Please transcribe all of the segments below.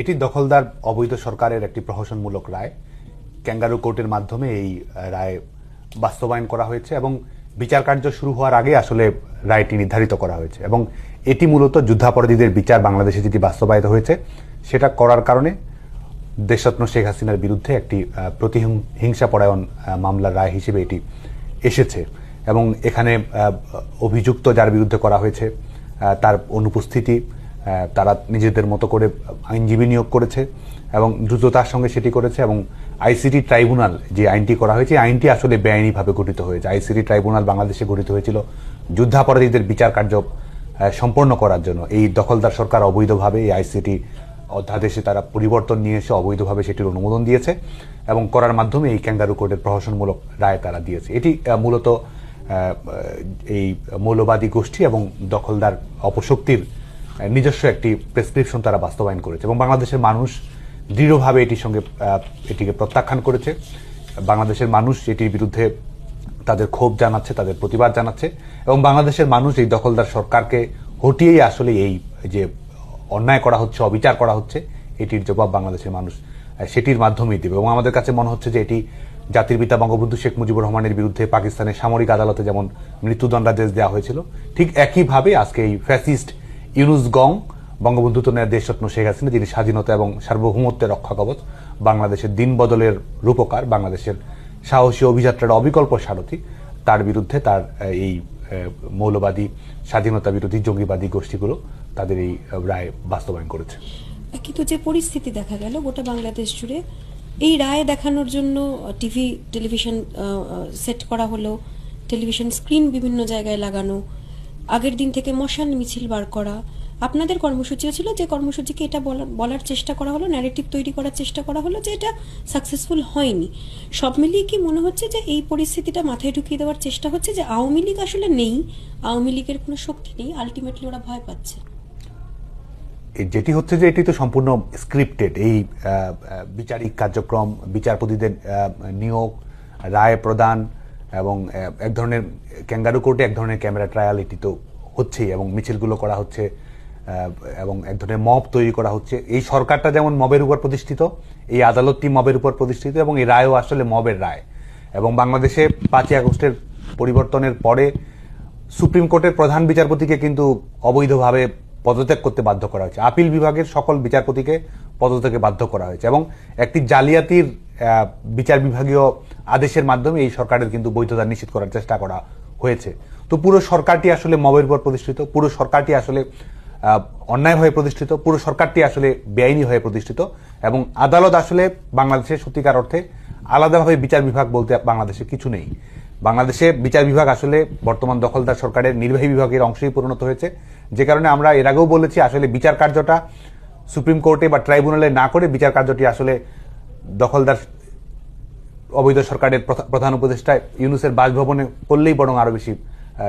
এটি দখলদার অবৈধ সরকারের একটি প্রহসনমূলক রায়। ক্যাঙ্গারু কোর্টের মাধ্যমে এই রায় বাস্তবায়ন করা হয়েছে এবং বিচার কার্য শুরু হওয়ার আগে আসলে রায়টি নির্ধারিত করা হয়েছে এবং এটি মূলত যুদ্ধাপরাধীদের বিচার বাংলাদেশে যেটি বাস্তবায়িত হয়েছে, সেটা করার কারণে দেশরত্ন শেখ হাসিনার বিরুদ্ধে একটি প্রতিহিংসাপরায়ণ মামলার রায় হিসেবে এটি এসেছে এবং এখানে অভিযুক্ত যার বিরুদ্ধে করা হয়েছে তার অনুপস্থিতি তারা নিজেদের মতো করে আইনজীবী নিয়োগ করেছে এবং দ্রুততার সঙ্গে সেটি করেছে এবং আইসিটি ট্রাইব্যুনাল যে আইনটি করা হয়েছে আইনটি আসলে বেআইনিভাবে গঠিত হয়েছে। আইসিটি ট্রাইব্যুনাল বাংলাদেশে গঠিত হয়েছিল যুদ্ধাপরাধীদের বিচার কার্য সম্পন্ন করার জন্য। এই দখলদার সরকার অবৈধভাবে এই আইসিটি অধ্যাদেশে তারা পরিবর্তন নিয়ে এসে অবৈধভাবে সেটির অনুমোদন দিয়েছে এবং করার মাধ্যমে এই ক্যাঙ্গারু কোর্টের প্রহসনমূলক রায় তারা দিয়েছে। এটি মূলত এই মৌলবাদী গোষ্ঠী এবং দখলদার অপশক্তির নিজস্ব একটি প্রেসক্রিপশন তারা বাস্তবায়ন করেছে এবং বাংলাদেশের মানুষ দৃঢ়ভাবে এটির সঙ্গে এটিকে প্রত্যাখ্যান করেছে। বাংলাদেশের মানুষ এটির বিরুদ্ধে তাদের ক্ষোভ জানাচ্ছে, তাদের প্রতিবাদ জানাচ্ছে এবং বাংলাদেশের মানুষ এই দখলদার সরকারকে হটিয়েই আসলে এই যে অন্যায় করা হচ্ছে, অবিচার করা হচ্ছে, এটির জবাব বাংলাদেশের মানুষ সেটির মাধ্যমেই দেবে এবং আমাদের কাছে মনে হচ্ছে যে এটি জাতির পিতা বঙ্গবন্ধু শেখ মুজিবুর রহমানের বিরুদ্ধে পাকিস্তানের সামরিক আদালতে যেমন মৃত্যুদণ্ডাদেশ দেওয়া হয়েছিল, ঠিক একইভাবে আজকে এই ফ্যাসিস্ট ইউনুস গং, বঙ্গবন্ধু তো নেয় দেশরত্ন শেখ হাসিনা, যিনি স্বাধীনতা এবং সার্বভৌমত্বের রক্ষা কবচ, বাংলাদেশের দিন বদলের রূপকার, বাংলাদেশের সাহসী অভিযাত্রার অবিকল্প সারথী। তার বিরুদ্ধে তার এই মৌলবাদী, স্বাধীনতা বিরোধী জঙ্গিবাদী গোষ্ঠীগুলো তাদের এই রায় বাস্তবায়ন করেছে। কিন্তু যে পরিস্থিতি দেখা গেল, গোটা বাংলাদেশ জুড়ে এই রায় দেখানোর জন্য টিভি, টেলিভিশন সেট করা হলো, টেলিভিশন স্ক্রিন বিভিন্ন জায়গায় লাগানো আগের দিন থেকে মশাল মিছিল বার করা। আপনাদের কর্মসূচিও ছিল যে কর্মসূচিকে এটা বলা- বলার চেষ্টা করা হলো ন্যারেটিভ তৈরি করার চেষ্টা করা হলো যে এটা সাকসেসফুল হয়নি। সব মিলিয়ে কি মনে হচ্ছে যে এই পরিস্থিতিটা মাথায় ঢুকিয়ে দেওয়ার চেষ্টা হচ্ছে যে আওয়ামী লীগ আসলে নেই? আওয়ামী লীগের কোনো শক্তি নেই আলটিমেটলি ওরা ভয় পাচ্ছে। যেটি হচ্ছে যে এটি তো সম্পূর্ণ স্ক্রিপ্টেড এই বিচারিক কার্যক্রম, বিচারপতিদের নিয়োগ, রায় প্রদান এবং এক ধরনের ক্যাঙ্গারু কোর্টে এক ধরনের ক্যামেরা ট্রায়াল এটি তো হচ্ছেই এবং মিছিলগুলো করা হচ্ছে এবং এক ধরনের মব তৈরি করা হচ্ছে। এই সরকারটা যেমন মবের উপর প্রতিষ্ঠিত, এই আদালতটি মবের উপর প্রতিষ্ঠিত এবং এই রায়ও আসলে মবের রায়। এবং বাংলাদেশে পাঁচই আগস্টের পরিবর্তনের পরে সুপ্রিম কোর্টের প্রধান বিচারপতিকে কিন্তু অবৈধভাবে পদত্যাগ করতে বাধ্য করা হয়েছে। আপিল বিভাগের সকল বিচারপতিকে পদত্যাগে বাধ্য করা হয়েছে এবং একটি জালিয়াতির বিচার বিভাগীয় আদেশের মাধ্যমে এই সরকারের কিন্তু বৈধতা নিশ্চিত করার চেষ্টা করা হয়েছে। তো পুরো সরকারটি আসলে মবের উপর প্রতিষ্ঠিত, পুরো সরকারটি আসলে অন্যায় হয়ে প্রতিষ্ঠিত, পুরো সরকারটি আসলে বেআইনি হয়ে প্রতিষ্ঠিত এবং আদালত আসলে বাংলাদেশের সত্যিকার অর্থে আলাদাভাবে বিচার বিভাগ বলতে বাংলাদেশে কিছু নেই। বাংলাদেশে বিচার বিভাগ আসলে বর্তমান দখলদার সরকারের নির্বাহী বিভাগের অংশেই পরিণত হয়েছে। যে কারণে আমরা এর আগেও বলেছি, আসলে বিচার কার্যটা সুপ্রিম কোর্টে বা ট্রাইব্যুনালে না করে বিচার কার্যটি আসলে দখলদার অবৈধ সরকারের প্রধান উপদেষ্টা ইউনুসের বাসভবনে করলেই বরং আরও বেশি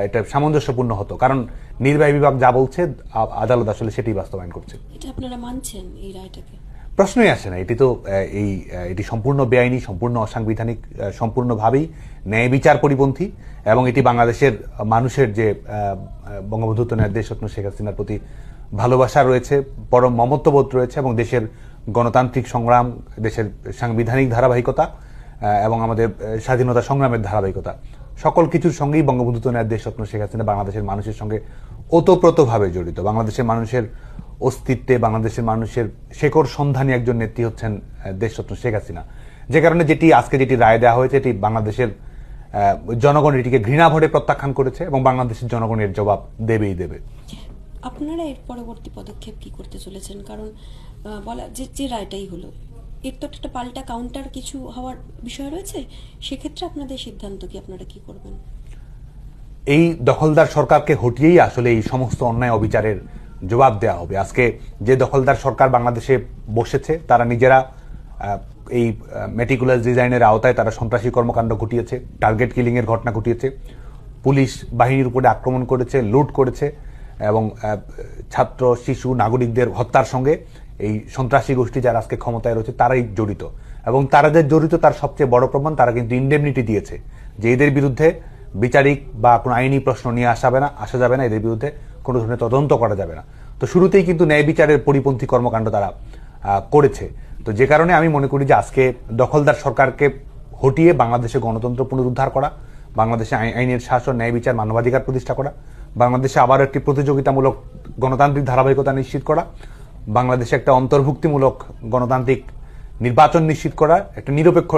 এটা সামঞ্জস্যপূর্ণ হতো। কারণ নির্বাহী বিভাগ যা বলছে আদালত আসলে সেটি বাস্তবায়ন করছে। এটা আপনারা মানছেন এই রায়টাকে? প্রশ্নই আসে না। এটি তো এই এটি সম্পূর্ণ বেআইনি সম্পূর্ণ অসাংবিধানিক সম্পূর্ণভাবেই ন্যায় বিচার পরিপন্থী এবং এটি বাংলাদেশের মানুষের যে আহ, আহ, বঙ্গবন্ধু তনয়ের দেশরত্ন শেখ হাসিনার প্রতি ভালোবাসা রয়েছে পরম মমত্ববোধ রয়েছে এবং দেশের গণতান্ত্রিক সংগ্রাম, দেশের সাংবিধানিক ধারাবাহিকতা এবং আমাদের স্বাধীনতা সংগ্রামের ধারাবাহিকতা। সকল কিছুর সঙ্গেই বঙ্গবন্ধু তনয়ের দেশরত্ন শেখ হাসিনা বাংলাদেশের মানুষের সঙ্গে ওতপ্রোতভাবে জড়িত। বাংলাদেশের মানুষের অস্তিত্বে, বাংলাদেশের মানুষের শেকড় সন্ধানী একজন নেত্রী হচ্ছেন দেশরত্ন শেখ হাসিনা। যে কারণে যেটি, আজকে যেটি রায় দেওয়া হয়েছে, এটি বাংলাদেশের জনগণ এটিকে ঘৃণা ভরে প্রত্যাখ্যান করেছে এবং বাংলাদেশের জনগণের জবাব দেবেই দেবে। আপনারা এর পরবর্তী পদক্ষেপ কি করতে চলেছেন? কারণ বলা যে যে রায়টাই হলো। এর তো একটা পাল্টা কাউন্টার কিছু হওয়ার বিষয় রয়েছে। সেক্ষেত্রে আপনাদের সিদ্ধান্ত কি? আপনারা কি করবেন? এই দখলদার সরকারকে হটিয়েই আসলে এই সমস্ত অন্যায় অবিচারের জবাব দেওয়া হবে। আজকে যে দখলদার সরকার বাংলাদেশে বসেছে, তারা নিজেরা এই মেটিকুলার ডিজাইনের আওতায় তারা সন্ত্রাসী কর্মকাণ্ড ঘটিয়েছে টার্গেট কিলিংয়ের ঘটনা ঘটিয়েছে, পুলিশ বাহিনীর উপরে আক্রমণ করেছে, লুট করেছে এবং ছাত্র, শিশু, নাগরিকদের হত্যার সঙ্গে এই সন্ত্রাসী গোষ্ঠী যারা আজকে ক্ষমতায় রয়েছে, তারাই জড়িত। এবং তারা যে জড়িত, তার সবচেয়ে বড় প্রমাণ তারা কিন্তু ইন্ডেমনিটি দিয়েছে। যে এদের বিরুদ্ধে বিচারিক বা কোনো আইনি প্রশ্ন নিয়ে আসাবে না, আসা যাবে না, এদের বিরুদ্ধে কোনো ধরনের তদন্ত করা যাবে না। তো শুরুতেই কিন্তু ন্যায় বিচারের পরিপন্থী কর্মকাণ্ড তারা করেছে। তো যে কারণে আমি মনে করি যে আজকে দখলদার সরকারকে হটিয়ে বাংলাদেশে গণতন্ত্র পুনরুদ্ধার করা, বাংলাদেশে আই- আইনের শাসন, ন্যায় বিচার, মানবাধিকার প্রতিষ্ঠা করা, বাংলাদেশে আবার একটি প্রতিযোগিতামূলক গণতান্ত্রিক ধারাবাহিকতা নিশ্চিত করা বাংলাদেশে একটা অন্তর্ভুক্তিমূলক গণতান্ত্রিক নির্বাচন নিশ্চিত করা, একটা নিরপেক্ষ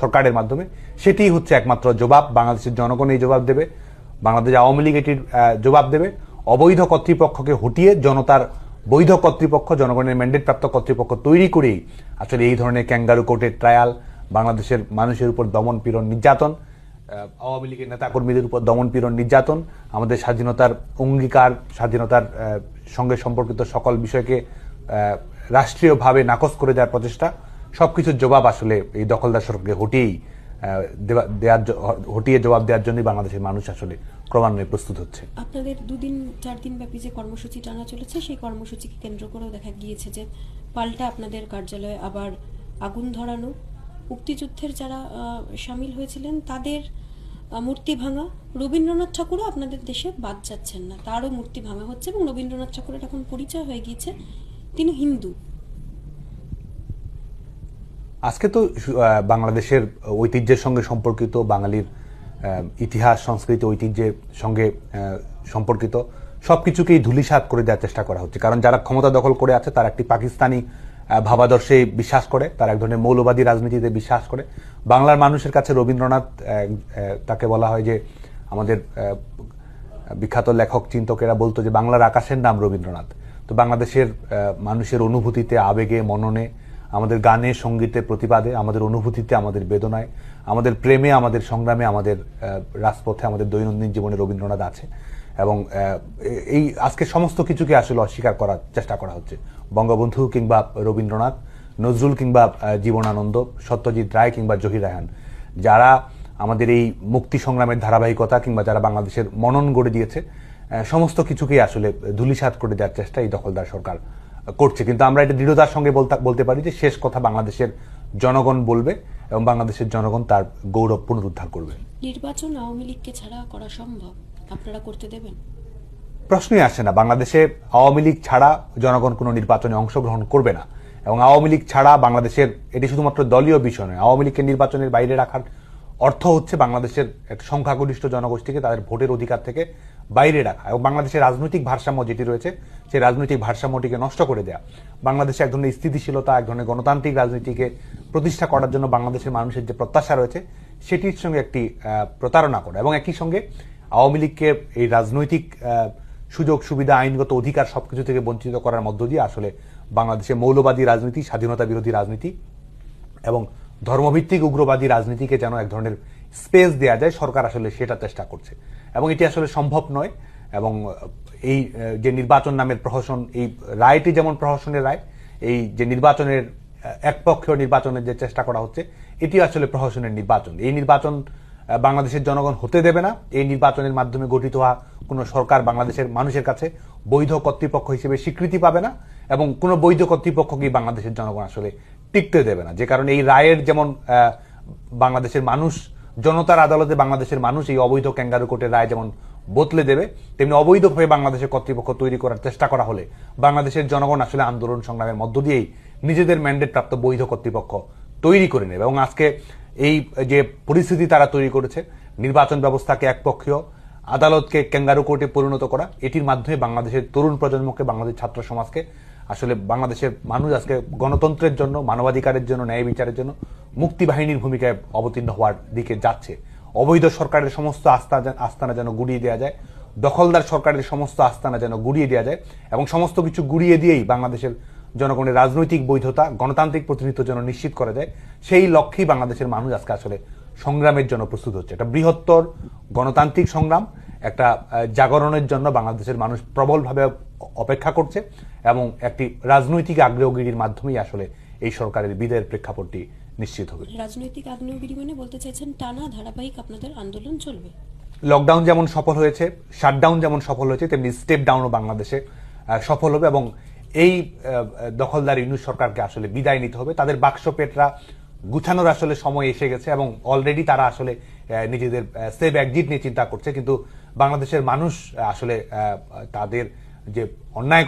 সরকারের মাধ্যমে, সেটিই হচ্ছে একমাত্র জবাব। বাংলাদেশের জনগণ এই জবাব দেবে, বাংলাদেশ আওয়ামী লীগ এটির জবাব দেবে। অবৈধ কর্তৃপক্ষকে হটিয়ে জনতার বৈধ কর্তৃপক্ষ, জনগণের ম্যান্ডেট প্রাপ্ত কর্তৃপক্ষ তৈরি করেই আসলে এই ধরনের ক্যাঙ্গারু কোর্টের ট্রায়াল বাংলাদেশের মানুষের উপর দমন পীড়ন নির্যাতন আওয়ামী লীগের নেতাকর্মীদের উপর দমন পীড়ন নির্যাতন, আমাদের স্বাধীনতার অঙ্গীকার, স্বাধীনতার সঙ্গে সম্পর্কিত সকল বিষয়কে রাষ্ট্রীয়ভাবে নাকচ করে দেওয়ার প্রচেষ্টা, সবকিছুর জবাব আসলে এই দখলদার সরকারকে হটিয়েই দেওয়ার হটিয়ে জবাব দেওয়ার জন্যই বাংলাদেশের মানুষ আসলে ক্রমান্বয়ে প্রস্তুত হচ্ছে। আপনাদের দুদিন চার দিন ব্যাপী যে কর্মসূচি টানা চলেছে, সেই কর্মসূচিকে কেন্দ্র করেও দেখা গিয়েছে যে পাল্টা আপনাদের কার্যালয়ে আবার আগুন ধরানো, মুক্তিযুদ্ধের যারা সামিল হয়েছিলেন, তাদের মূর্তি ভাঙা, রবীন্দ্রনাথ ঠাকুরও আপনাদের দেশে বাদ যাচ্ছেন না। তারও মূর্তি ভাঙা হচ্ছে এবং রবীন্দ্রনাথ ঠাকুরের এখন পরিচয় হয়ে গিয়েছে। তিনি হিন্দু। আজকে তো বাংলাদেশের ঐতিহ্যের সঙ্গে সম্পর্কিত, বাঙালির ইতিহাস, সংস্কৃতি, ঐতিহ্যের সঙ্গে সম্পর্কিত, সবকিছুকেই ধুলিসাৎ করে দেওয়ার চেষ্টা করা হচ্ছে। কারণ যারা ক্ষমতা দখল করে আছে, তারা একটি পাকিস্তানি ভাবাদর্শে বিশ্বাস করে, তারা এক ধরনের মৌলবাদী রাজনীতিতে বিশ্বাস করে। বাংলার মানুষের কাছে রবীন্দ্রনাথ তাকে বলা হয় যে, আমাদের বিখ্যাত লেখক, চিন্তকেরা বলতো যে, বাংলার আকাশের নাম রবীন্দ্রনাথ। তো বাংলাদেশের মানুষের অনুভূতিতে, আবেগে, মননে, আমাদের গানে, সঙ্গীতে প্রতিবাদে, আমাদের অনুভূতিতে, আমাদের বেদনায়, আমাদের প্রেমে, আমাদের সংগ্রামে, আমাদের রাজপথে, আমাদের দৈনন্দিন জীবনে রবীন্দ্রনাথ আছে। এবং এই আজকে সমস্ত কিছুকে আসলে অস্বীকার করার চেষ্টা করা হচ্ছে। বঙ্গবন্ধু কিংবা রবীন্দ্রনাথ, নজরুল কিংবা জীবনানন্দ, সত্যজিৎ রায় কিংবা জহির রায়হান, যারা আমাদের এই মুক্তি সংগ্রামের ধারাবাহিকতা কিংবা যারা বাংলাদেশের মনন গড়ে দিয়েছে সমস্ত কিছুকেই আসলে ধুলিসাৎ করে দেওয়ার চেষ্টা এই দখলদার সরকার করছে। কিন্তু আমরা এটা দৃঢ়তার সঙ্গে বলতে বলতে পারি যে শেষ কথা বাংলাদেশের জনগণ বলবে এবং বাংলাদেশের জনগণ তার গৌরব পুনরুদ্ধার করবে। নির্বাচন আওয়ামী লীগকে ছাড়া করা সম্ভব? আপনারা করতে দেবেন? প্রশ্নই আসে না। বাংলাদেশে আওয়ামী লীগ ছাড়া জনগণ কোনো নির্বাচনে অংশগ্রহণ করবে না। এবং আওয়ামী লীগ ছাড়া বাংলাদেশের এটি শুধুমাত্র দলীয় বিষয় নয় আওয়ামী লীগকে নির্বাচনের বাইরে রাখার অর্থ হচ্ছে বাংলাদেশের এক সংখ্যাগরিষ্ঠ জনগোষ্ঠীকে তাদের ভোটের অধিকার থেকে বাইরে রাখা এবং বাংলাদেশের রাজনৈতিক ভারসাম্য যেটি রয়েছে, সেই রাজনৈতিক ভারসাম্যটিকে নষ্ট করে দেওয়া বাংলাদেশে এক ধরনের স্থিতিশীলতা, এক ধরনের গণতান্ত্রিক রাজনীতিকে প্রতিষ্ঠা করার জন্য বাংলাদেশের মানুষের যে প্রত্যাশা রয়েছে, সেটির সঙ্গে একটি প্রতারণা করা এবং একই সঙ্গে আওয়ামী লীগকে এই রাজনৈতিক সুযোগ, সুবিধা, আইনগত অধিকার সবকিছু থেকে বঞ্চিত করার মধ্য দিয়ে আসলে বাংলাদেশে মৌলবাদী রাজনীতি, স্বাধীনতা বিরোধী রাজনীতি এবং ধর্মভিত্তিক উগ্রবাদী রাজনীতিকে যেন এক ধরনের স্পেস দেওয়া যায়, সরকার আসলে সেটা চেষ্টা করছে। এবং এটি আসলে সম্ভব নয়। এবং এই যে নির্বাচন নামের প্রহসন, এই রায়টি যেমন প্রহসনের রায়, এই যে নির্বাচনের একপক্ষীয় নির্বাচনের যে চেষ্টা করা হচ্ছে এটি আসলে প্রহসনের নির্বাচন। এই নির্বাচন বাংলাদেশের জনগণ হতে দেবে না। এই নির্বাচনের মাধ্যমে গঠিত হওয়া কোনো সরকার বাংলাদেশের মানুষের কাছে বৈধ কর্তৃপক্ষ হিসেবে স্বীকৃতি পাবে না। এবং কোনো বৈধ কর্তৃপক্ষকেই বাংলাদেশের জনগণ আসলে টিকতে দেবে না। যে কারণে এই রায়ের যেমন বাংলাদেশের মানুষ জনতার আদালতে বাংলাদেশের মানুষ এই অবৈধ ক্যাঙ্গারু কোর্টের রায় যেমন বদলে দেবে, তেমনি অবৈধভাবে বাংলাদেশের কর্তৃপক্ষ তৈরি করার চেষ্টা করা হলে বাংলাদেশের জনগণ আসলে আন্দোলন সংগ্রামের মধ্য দিয়েই নিজেদের ম্যান্ডেট প্রাপ্ত বৈধ কর্তৃপক্ষ তৈরি করে নেবে। এবং আজকে এই যে পরিস্থিতি তারা তৈরি করেছে, নির্বাচন ব্যবস্থাকে একপক্ষীয়, আদালতকে ক্যাঙ্গারু কোর্টে পরিণত করা, এটির মাধ্যমে বাংলাদেশের তরুণ প্রজন্মকে বাংলাদেশ ছাত্র সমাজকে, আসলে বাংলাদেশের মানুষ আজকে গণতন্ত্রের জন্য, মানবাধিকারের জন্য, ন্যায় বিচারের জন্য মুক্তি বাহিনীর ভূমিকায় অবতীর্ণ হওয়ার দিকে যাচ্ছে। অবৈধ সরকারের সমস্ত আস্থা আস্তানা যেন গুড়িয়ে দেওয়া যায়। দখলদার সরকারের সমস্ত আস্তানা যেন গুড়িয়ে দেওয়া যায় এবং সমস্ত কিছু গুড়িয়ে দিয়েই বাংলাদেশের জনগণের রাজনৈতিক বৈধতা, গণতান্ত্রিক প্রতিনিধিত্ব যেন নিশ্চিত করা যায়, সেই লক্ষ্যেই বাংলাদেশের মানুষ আজকে আসলে সংগ্রামের জন্য প্রস্তুত হচ্ছে। একটা বৃহত্তর গণতান্ত্রিক সংগ্রাম, একটা জাগরণের জন্য বাংলাদেশের মানুষ প্রবলভাবে অপেক্ষা করছে এবং একটি রাজনৈতিক আগ্রহগিরির মাধ্যমেই আসলে এই সরকারের বিদায়ের প্রেক্ষাপটটি নিশ্চিত হবে। রাজনৈতিক আগ্নেয়গিরি মানে বলতে চাইছেন টানা ধারাবাহিক আপনাদের আন্দোলন চলবে। লকডাউন যেমন সফল হয়েছে শাটডাউন যেমন সফল হয়েছে তেমনি স্টেপ ডাউনও বাংলাদেশে সফল হবে এবং এই দখলদার ইউনুস সরকারকে আসলে বিদায় নিতে হবে। তাদের বাক্স পেটরা গুছানোর আসলে সময় এসে গেছে এবং অলরেডি তারা আসলে নিজেদের সেভ একজিট নিয়ে চিন্তা করছে। কিন্তু বাংলাদেশের মানুষ আসলে আহ, তাদের যে অন্যায়